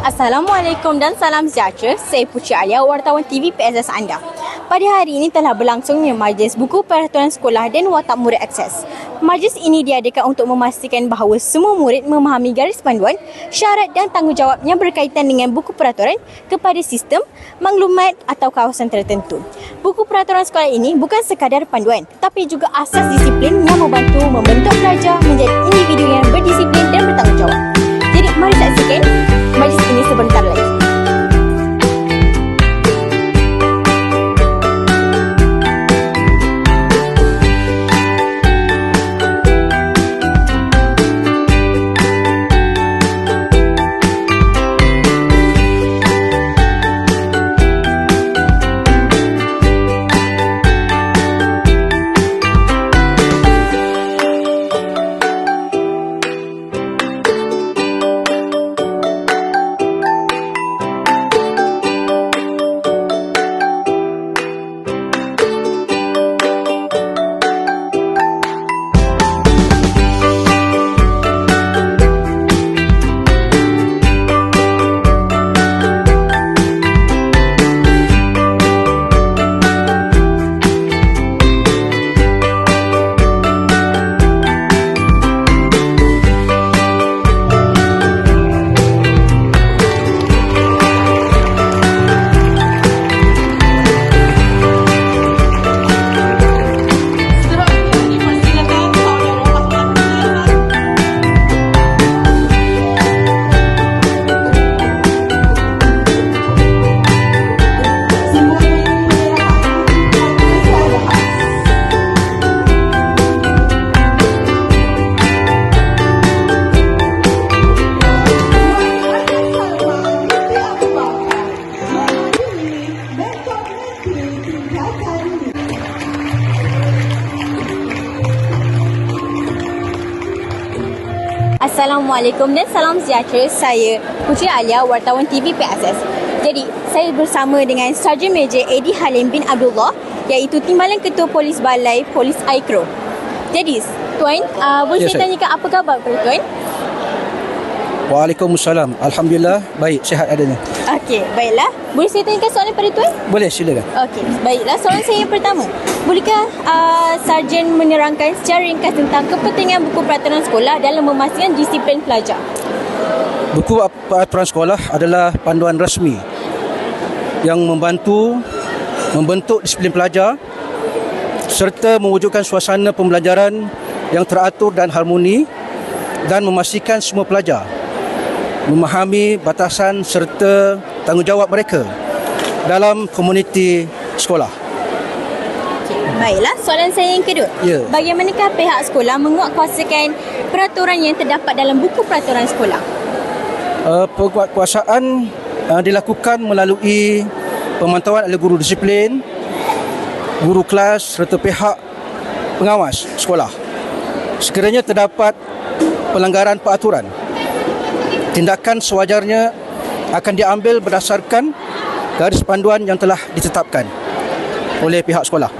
Assalamualaikum dan salam sejahtera. Saya Putri Alia, wartawan TV PSS anda. Pada hari ini telah berlangsungnya Majlis Buku Peraturan Sekolah dan Watak Murid Akses. Majlis ini diadakan untuk memastikan bahawa semua murid memahami garis panduan, syarat dan tanggungjawab yang berkaitan dengan buku peraturan kepada sistem, maklumat atau kawasan tertentu. Buku peraturan sekolah ini bukan sekadar panduan, tetapi juga asas disiplin yang membantu membentuk pelajar menjadi individu yang berdisiplin dan bertanggungjawab. Jadi mari saksikan majlis ini sebentar Assalamualaikum dan salam sejahtera. Saya Putri Alia, wartawan TV PSS. Jadi, saya bersama dengan Sarjan Major Eddie Halim bin Abdullah iaitu Timbalan Ketua Polis Balai Polis Aikro. Jadi, Tuan, uh, boleh Ya, saya saya. tanyakan apa khabar kepada Tuan? Waalaikumsalam. Alhamdulillah baik sihat adanya. Okey, baiklah. Boleh saya tanyakan soalan pada Tuan? Boleh silakan. Okey, baiklah. Soalan saya yang pertama. Bolehkah uh, Sarjan menerangkan secara ringkas tentang kepentingan buku peraturan sekolah dalam memastikan disiplin pelajar? Buku peraturan sekolah adalah panduan rasmi yang membantu membentuk disiplin pelajar serta mewujudkan suasana pembelajaran yang teratur dan harmoni dan memastikan semua pelajar memahami batasan serta tanggungjawab mereka dalam komuniti sekolah. Baiklah. Soalan saya yang kedua. Ya. Bagaimanakah pihak sekolah menguatkuasakan peraturan yang terdapat dalam buku peraturan sekolah? Uh, penguatkuasaan uh, dilakukan melalui pemantauan oleh guru disiplin, guru kelas serta pihak pengawas sekolah. Sekiranya terdapat pelanggaran peraturan, tindakan sewajarnya akan diambil berdasarkan garis panduan yang telah ditetapkan oleh pihak sekolah.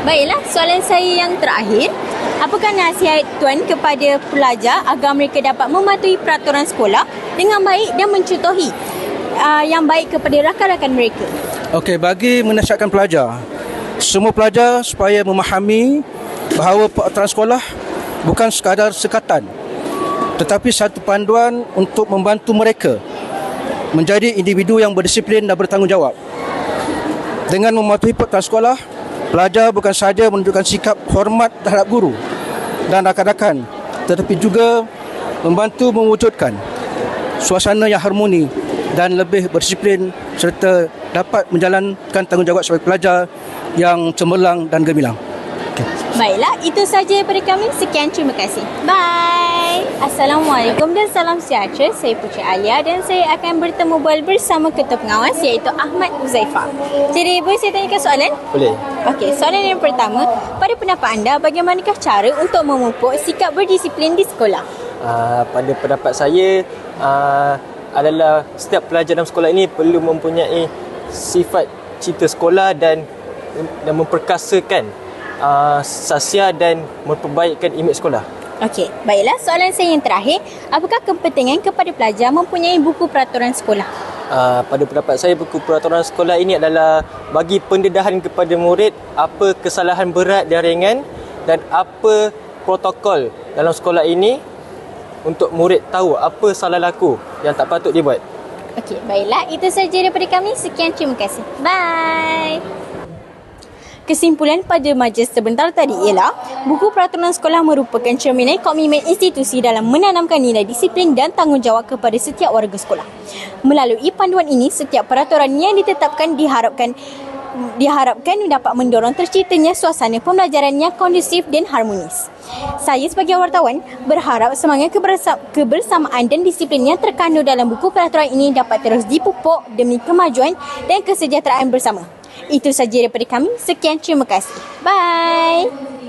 Baiklah, soalan saya yang terakhir. Apakah nasihat Tuan kepada pelajar agar mereka dapat mematuhi peraturan sekolah dengan baik dan mencontohi uh, yang baik kepada rakan-rakan mereka? Okey, bagi menasihatkan pelajar, semua pelajar supaya memahami bahawa peraturan sekolah bukan sekadar sekatan tetapi satu panduan untuk membantu mereka menjadi individu yang berdisiplin dan bertanggungjawab. Dengan mematuhi peraturan sekolah, pelajar bukan sahaja menunjukkan sikap hormat terhadap guru dan rakan-rakan tetapi juga membantu mewujudkan suasana yang harmoni dan lebih berdisiplin serta dapat menjalankan tanggungjawab sebagai pelajar yang cemerlang dan gemilang. Baiklah, itu saja daripada kami. Sekian, terima kasih. Bye. Assalamualaikum dan salam sejahtera. Saya Putri Alia dan saya akan bertemu bual bersama Ketua Pengawas iaitu Ahmad Uzaifah. Jadi, boleh saya tanyakan soalan? Boleh. Okey, soalan yang pertama. Pada pendapat anda, bagaimanakah cara untuk memupuk sikap berdisiplin di sekolah? Uh, pada pendapat saya uh, adalah setiap pelajar dalam sekolah ini perlu mempunyai sifat cinta sekolah dan dan memperkasakan uh, sasia dan memperbaikkan imej sekolah. Okey, baiklah soalan saya yang terakhir. Apakah kepentingan kepada pelajar mempunyai buku peraturan sekolah? Uh, pada pendapat saya buku peraturan sekolah ini adalah bagi pendedahan kepada murid apa kesalahan berat dan ringan dan apa protokol dalam sekolah ini untuk murid tahu apa salah laku yang tak patut dibuat. Okey, baiklah. Itu saja daripada kami. Sekian, terima kasih. Bye. Kesimpulan pada majlis sebentar tadi ialah buku peraturan sekolah merupakan cerminan komitmen institusi dalam menanamkan nilai disiplin dan tanggungjawab kepada setiap warga sekolah. Melalui panduan ini, setiap peraturan yang ditetapkan diharapkan diharapkan dapat mendorong terciptanya suasana pembelajaran yang kondusif dan harmonis. Saya sebagai wartawan berharap semangat kebersa- kebersamaan dan disiplin yang terkandung dalam buku peraturan ini dapat terus dipupuk demi kemajuan dan kesejahteraan bersama. Itu saja daripada kami. Sekian, terima kasih. Bye.